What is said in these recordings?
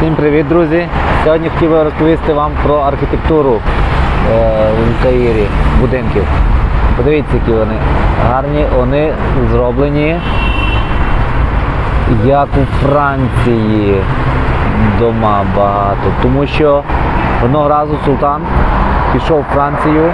Всім привіт, друзі! Сьогодні хотів би розповісти вам про архітектуру е, в Каїрі будинків. Подивіться, які вони гарні, вони зроблені як у Франції дома багато. Тому що одного разу султан пішов в Францію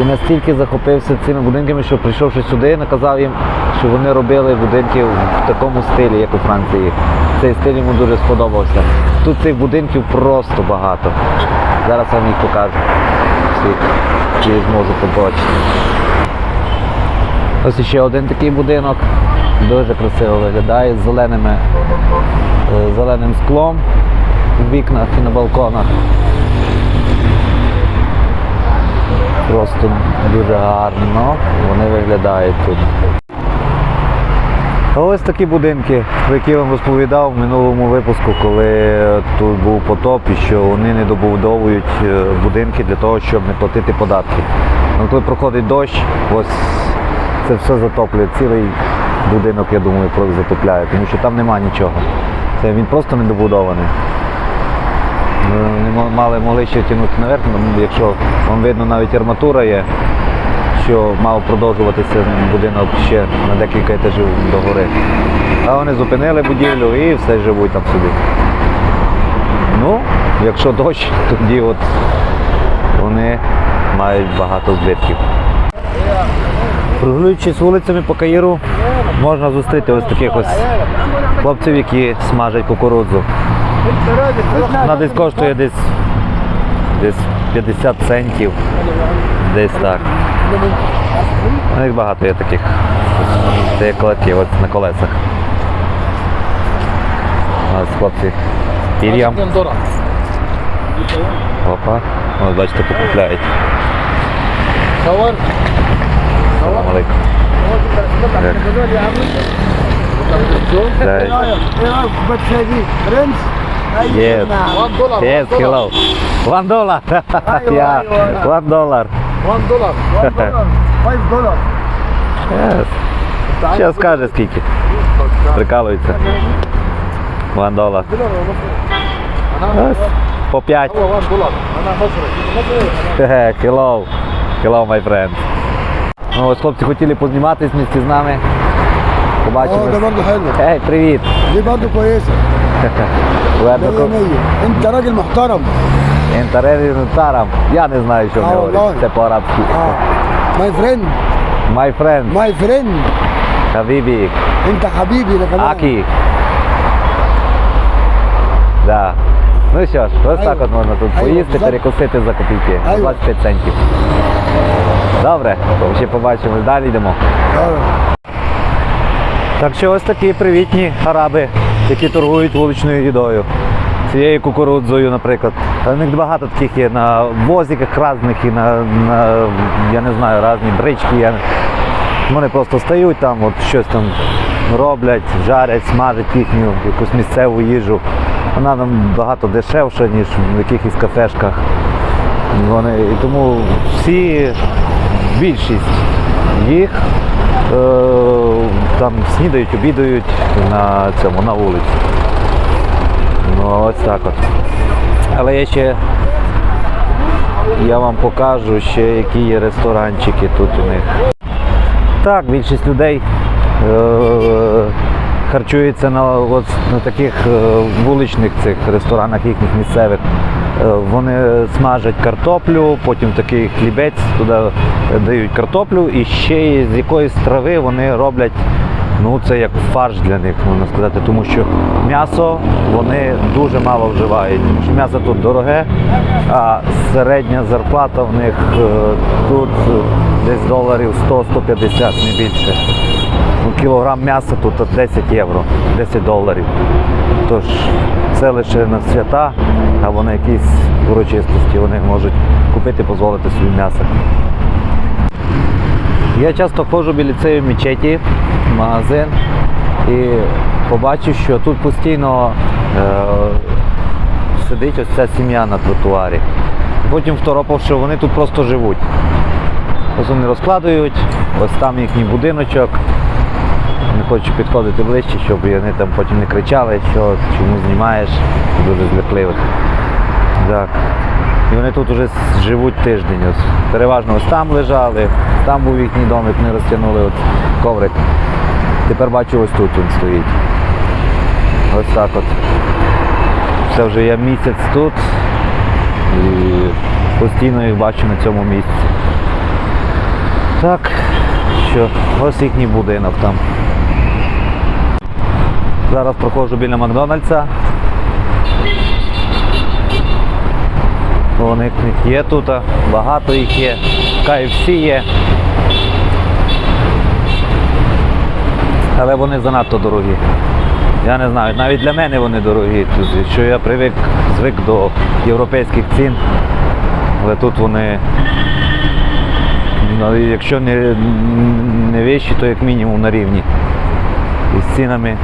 і настільки захопився цими будинками, що прийшовши сюди, наказав їм, що вони робили будинки в такому стилі, як у Франції. Цей стиль йому дуже сподобався. Тут цих будинків просто багато. Зараз вам їх покажу. Всі, які зможу побачити. Ось ще один такий будинок. Дуже красиво виглядає з зеленими, е, зеленим склом в вікнах і на балконах. Просто дуже гарно вони виглядають тут. Ось такі будинки, про які я вам розповідав в минулому випуску, коли тут був потоп і що вони не добудовують е, будинки для того, щоб не платити податки. Ну, коли проходить дощ, ось це все затоплює. Цілий будинок, я думаю, просто затопляє, тому що там нема нічого. Це він просто недобудований. Не мали могли ще тягнути наверх, ну, якщо вам видно, навіть арматура є, що мав продовжуватися будинок ще на декілька етажів до гори. А вони зупинили будівлю і все живуть там собі. Ну, якщо дощ, тоді от вони мають багато збитків. Прогулюючись вулицями по Каїру, можна зустріти ось таких ось хлопців, які смажать кукурудзу. Вона десь коштує десь, десь 50 центів. Десь так. Ну, Їх багато є таких. Це от на колесах. Ось хлопці з пір'ям. Опа. Ось бачите, покупляють. Салам алейкум. Дай. Yes. One dollar. Yes, one hello. One dollar. yeah. One dollar. One dollar. One dollar. Five dollar. Yes. Зараз скаже скільки. Прикалується. One dollar. Yes. По 5. Hello. Hello, my friend. Ну, ось хлопці хотіли позніматись місті з нами. Побачимо. Ей, привіт. Лібанду поїздять. كويسه Ладно, 100 100 انت راجل محترم Інтерері тарам. Я не знаю, що А, вони говорять. Валлахі. Це по-арабськи. اه ماي فريند My friend. ماي فريند Хабібі. انت حبيبي انا كمان Акі. Да. Ну що ж, ось так от можна тут Айва, поїсти, за- перекусити за копійки. За Айва. 25 центів. Добре, ще побачимо. Далі йдемо. آه. Так що ось такі привітні араби, які торгують вуличною їдою. Цією кукурудзою, наприклад. У них багато таких є на возиках різних і на, на я не знаю, різні брички. Я... Вони просто стають там, от щось там роблять, жарять, смажать їхню якусь місцеву їжу. Вона там багато дешевша, ніж в якихось кафешках. Вони, і тому всі, більшість їх там снідають, обідають на цьому, на вулиці. Ну, ось так от. Але я ще я вам покажу ще, які є ресторанчики тут у них. Так, більшість людей е, харчується на, от, на таких е, вуличних цих ресторанах їхніх місцевих. Е, Вони смажать картоплю, потім такий хлібець, туди дають картоплю і ще з якоїсь трави вони роблять. Ну, це як фарш для них, можна сказати, тому що м'ясо вони дуже мало вживають. Тому що м'ясо тут дороге, а середня зарплата в них е, тут е, десь доларів 100-150, не більше. Кілограм м'яса тут 10 євро, 10 доларів. Тож це лише на свята, або на якісь урочистості вони можуть купити, дозволити собі м'ясо. Я часто ходжу біля цієї мечеті, в магазин, і побачив, що тут постійно е, сидить ось ця сім'я на тротуарі. Потім второпав, що вони тут просто живуть. Ось вони розкладують, ось там їхній будиночок. Не хочу підходити ближче, щоб вони там потім не кричали, що чому знімаєш, дуже злякливих. Так. І вони тут вже живуть тиждень. Ось. Переважно ось там лежали, там був їхній домик, не розтягнули от коврик. Тепер бачу, ось тут він стоїть. Ось так от. Це вже я місяць тут і постійно їх бачу на цьому місці. Так, що ось їхній будинок там. Зараз проходжу біля Макдональдса. Вони є тут, багато їх є. KFC є. Але вони занадто дорогі. Я не знаю, навіть для мене вони дорогі. Що я привик, звик до європейських цін. Але тут вони, ну, якщо не, не вищі, то як мінімум на рівні. Із цінами,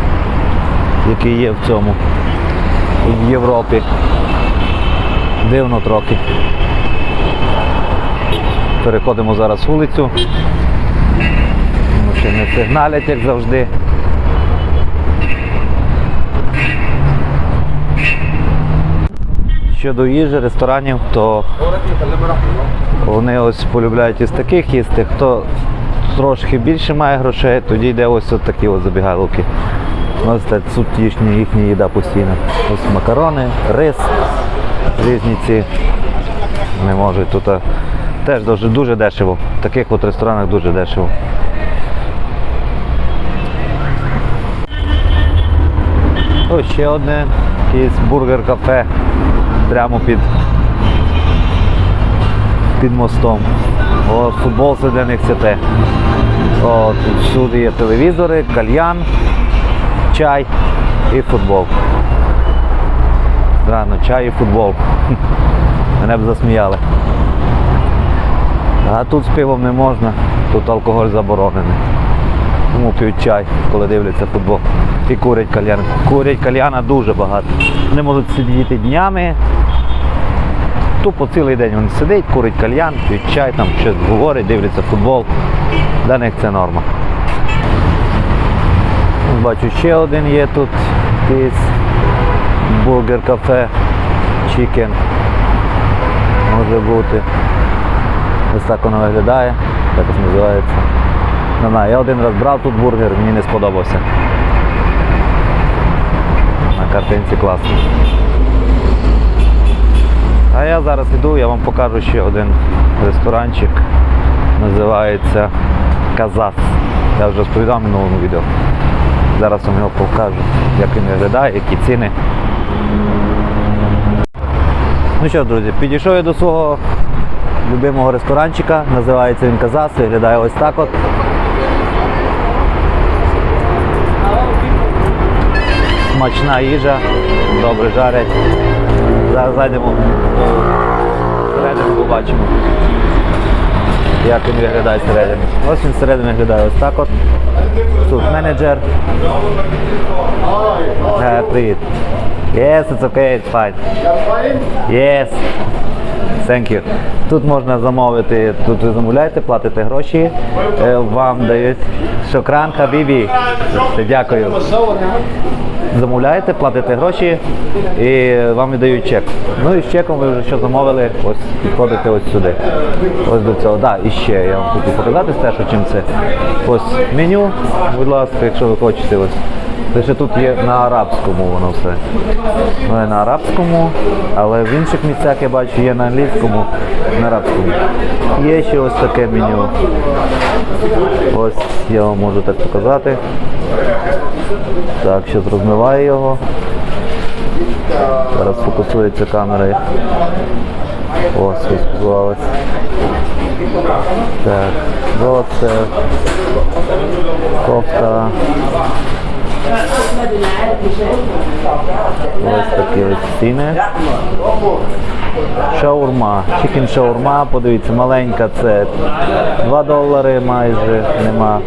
які є в цьому, в Європі. Дивно трохи. Переходимо зараз вулицю. Машини сигналять, як завжди. Щодо їжі, ресторанів, то вони ось полюбляють із таких їсти. Хто трошки більше має грошей, тоді йде ось такі от забігалки. Ось це тут їхня, їхня їда постійно. Ось макарони, рис, різні ці. Не можуть тут. Теж дуже, дуже дешево. В таких от ресторанах дуже дешево. Ось ще одне якийсь бургер-кафе прямо під, під мостом. О, футбол це для них це те. О, тут всюди є телевізори, кальян, чай і футбол. Рано, чай і футбол. Мене б засміяли. А тут з пивом не можна, тут алкоголь заборонений. Тому п'ють чай, коли дивляться футбол. І курять кальян. Курять кальяна дуже багато. Вони можуть сидіти днями. Тупо цілий день він сидить, курить кальян, п'ють чай, там щось говорить, дивляться футбол. Для них це норма. Бачу, ще один є тут якийсь бургер кафе, чікен. Може бути. Ось так воно виглядає, так ось називається. Не знаю, я один раз брав тут бургер, мені не сподобався. На картинці класно. А я зараз йду, я вам покажу ще один ресторанчик. Називається Казас. Я вже розповідав в минулому відео. Зараз вам його покажу, як він виглядає, які ціни. Ну що, друзі, підійшов я до свого любимого ресторанчика, називається він Казас, виглядає ось так от. Смачна їжа, добре жарять. Зараз зайдемо всередину, побачимо, як він виглядає всередині. Ось він всередині виглядає ось так от. Тут менеджер. Е, Привіт. Yes, it's okay, it's fine. Yes. Thank you. Тут можна замовити, тут ви замовляєте, платите гроші, е, вам дають шокран хабібі. Дякую. Замовляєте, платите гроші і вам віддають чек. Ну і з чеком ви вже що замовили, ось підходите ось сюди. Ось до цього. Да, і ще я вам хочу показати теж, чим це. Ось меню, будь ласка, якщо ви хочете. Ось. Ще тут є на арабському воно все. Ну, на арабському, але в інших місцях я бачу є на англійському, на арабському. Є ще ось таке меню. Ось я вам можу так показати. Так, щось розмиваю його. Зараз фокусується камера. Ось, розпізвалась. Так, це кофта. Ось такі ось ціни. Шаурма. Чікен шаурма, подивіться, маленька це 2 долари майже нема.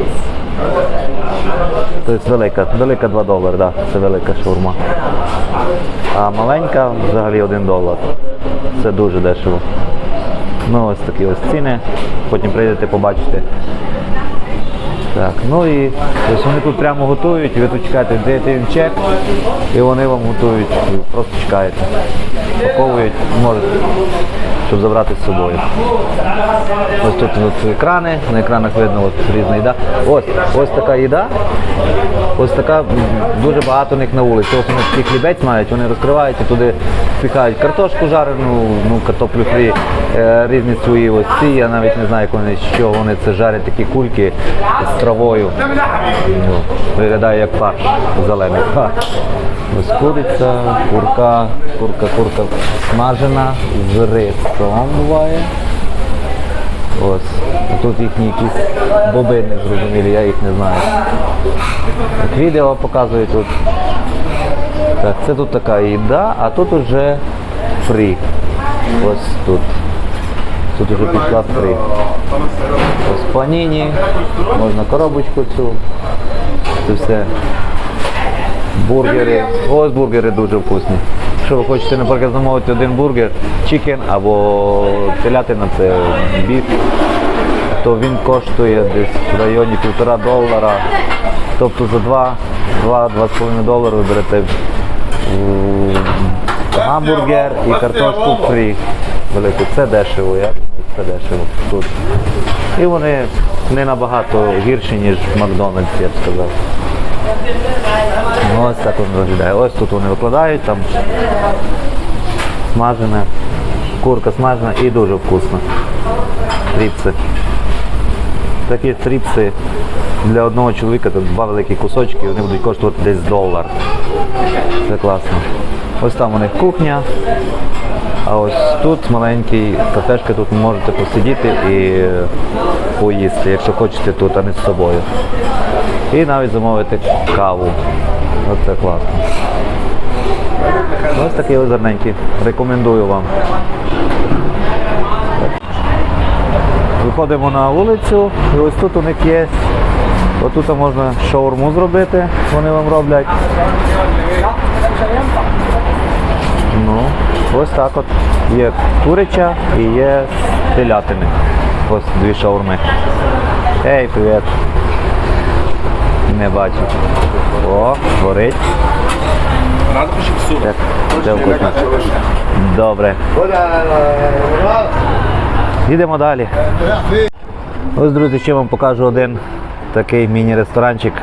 Тобто велика, велика 2 долари, да, це велика шаурма. А маленька взагалі 1 долар. Це дуже дешево. Ну ось такі ось ціни. Потім прийдете, побачите. Так, ну і ось вони тут прямо готують, ви тут чекаєте, даєте їм чек, і вони вам готують, просто чекаєте. Паковують, можете, щоб забрати з собою. Ось тут от екрани, на екранах видно от різна їда. Ось, ось така їда. Ось така дуже багато них на вулиці. Ось вони такий хлібець мають, вони розкривають і туди пікають картошку жарену, ну картоплю фрі, е, різні свої ось ці. Я навіть не знаю, як вони чого вони це жарять такі кульки з травою. Ну, виглядає як фарш, зелений. Ось куриця, курка, курка, курка смажена з рисом буває. Ось. А Тут їхні якісь боби незрозумілі, я їх не знаю. От відео показують тут. Так, це тут така їда, а тут уже фрі. Ось тут. Тут уже пішла фрі. Ось паніні, можна коробочку цю. Це все. Бургери. Ось бургери дуже вкусні. Якщо ви хочете, наприклад, замовити один бургер, чікен або телятина, це біф, то він коштує десь в районі півтора долара. Тобто за 2 2-2,5 долари ви берете гамбургер і картошку фрі. Велику. Це дешево, я це дешево тут. І вони не набагато гірші, ніж в Макдональдсі, я б сказав. Ну, ось так він виглядає. Ось тут вони викладають, там смажене, курка смажена і дуже вкусно. Стріпси. Такі стріпси для одного чоловіка, там два великі кусочки, вони будуть коштувати десь долар. Це класно. Ось там у них кухня. А ось тут маленький кафешка, тут можете посидіти і поїсти, якщо хочете тут, а не з собою. І навіть замовити каву. Оце класно. Ось такий озерненький. Рекомендую вам. Виходимо на вулицю і ось тут у них є. Отут можна шаурму зробити, вони вам роблять. Ну, ось так от. Є куряча і є телятини. Ось дві шаурми. Ей, привіт. Не бачу. О, горить. Так, це вкусно. Добре. Їдемо далі. Ось, друзі, ще вам покажу один такий міні-ресторанчик.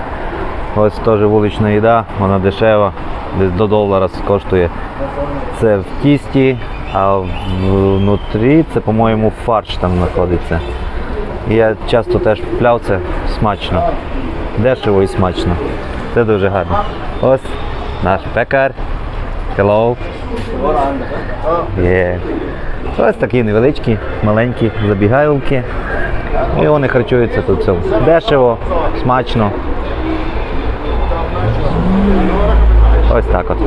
Ось теж вулична їда, вона дешева, десь до долара коштує. Це в тісті, а внутрі це, по-моєму, фарш там знаходиться. Я часто теж купляв це смачно. Дешево і смачно. Це дуже гарно. Ось наш пекар. Hello. Yeah. Ось такі невеличкі, маленькі забігайлки. І вони харчуються тут всьому. Дешево, смачно. Ось так от.